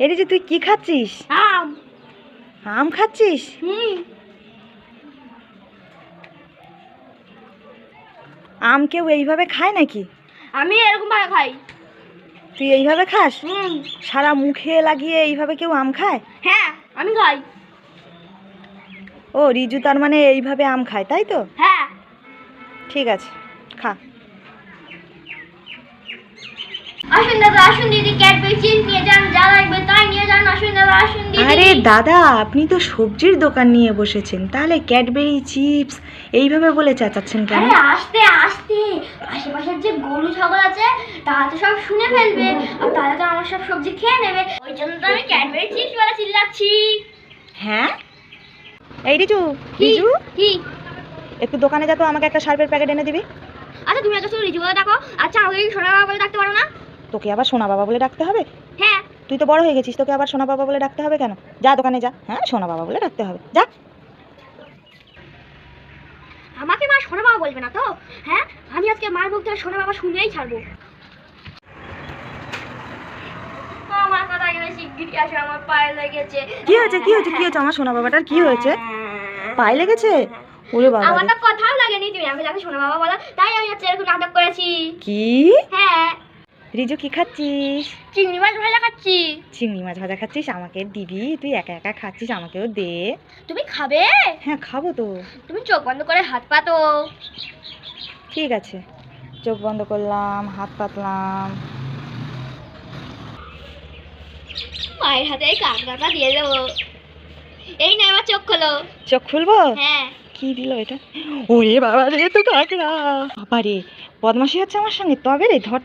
এরে যে তুই কি খাচ্ছিস? আম। আম খাচ্ছিস? আম কেউ এইভাবে খায় নাকি? আমি এরকম ভাবে খাই। তুই এইভাবে খাস? সারা মুখে লাগিয়ে এইভাবে কেউ আম খায়? হ্যাঁ আমি খাই। ও রিজু তার মানে এইভাবে আম খায় তাই তো? হ্যাঁ। ঠিক আছে খা। আসুন দাদা আসুন দিদি ক্যাডবেরি চিপস নিয়ে যান যা লাগবে তাই নিয়ে যান আসুন দাদা আসুন দিদি আপনি তো সবজির দোকান নিয়ে বসেছেন। তাহলে ক্যাডবেরি চিপস এইভাবে বলে চেঁচাচ্ছেন কেন? আস্তে আস্তে। আশেপাশের যে গরু ছাগল আছে তারা তো সব শুনে ফেলবে আর তারা তো আমার সব সবজি খেয়ে নেবে। ওই জন্য তো আমি ক্যাডবেরি চিপস বলে চিল্লাচ্ছি। হ্যাঁ? এই রিজু রিজু? কি? একটু দোকানে যা তো আমাকে একটা সার্ফের প্যাকেট এনে দিবি। আচ্ছা তুমি একটা রিজু বলে ডাকো। আচ্ছা আমাকে সোনা বাবা বলে ডাকতে পারো না? তোকে আবার সোনা বাবা বলে ডাকতে হবে? তুই তো বড় হয়ে গেছিস তোকে আবার সোনা বাবা বলে ডাকতে হবে কেন? যা দোকানে যা। হ্যাঁ সোনা বাবা বলে ডাকতে হবে। যা। আমাকে মা সোনা বাবা বলবে না তো? হ্যাঁ আমি আজকে মার মুখ থেকে সোনা বাবা শুনেই ছাড়বো। আমার কথা গেলে শিগগিরই আসে আমার পায়ে লেগেছে। কি হয়েছে কি হয়েছে কি হয়েছে? আমার সোনা বাবাটার কি হয়েছে? পায়ে লেগেছে? ওরে বাবা আমার তো কথাও লাগেনি তুমি আমাকে যাকে সোনা বাবা বলো তাই আমি হচ্ছে এরকম নাটক করেছি। কি? হ্যাঁ। রিজু কি খাচ্ছিস? চিংড়ি মাছ ভাজা খাচ্ছি। চিংড়ি মাছ ভাজা খাচ্ছিস? আমাকে দিবি তুই একা একা খাচ্ছিস আমাকেও দে। তুমি খাবে? হ্যাঁ খাব তো। তুমি চোখ বন্ধ করে হাত পাতো। ঠিক আছে। চোখ বন্ধ করলাম হাত পাতলাম। মায়ের হাতে এই কাঁকড়াটা দিয়ে দেবো। এই না আমার চোখ খোলো। চোখ খুলবো? হ্যাঁ। কি দিল এটা। ওরে বাবা রে, তো কাঁকড়া। বাবা রে বদমাসি হচ্ছে আমার সঙ্গে? তবে রে ধর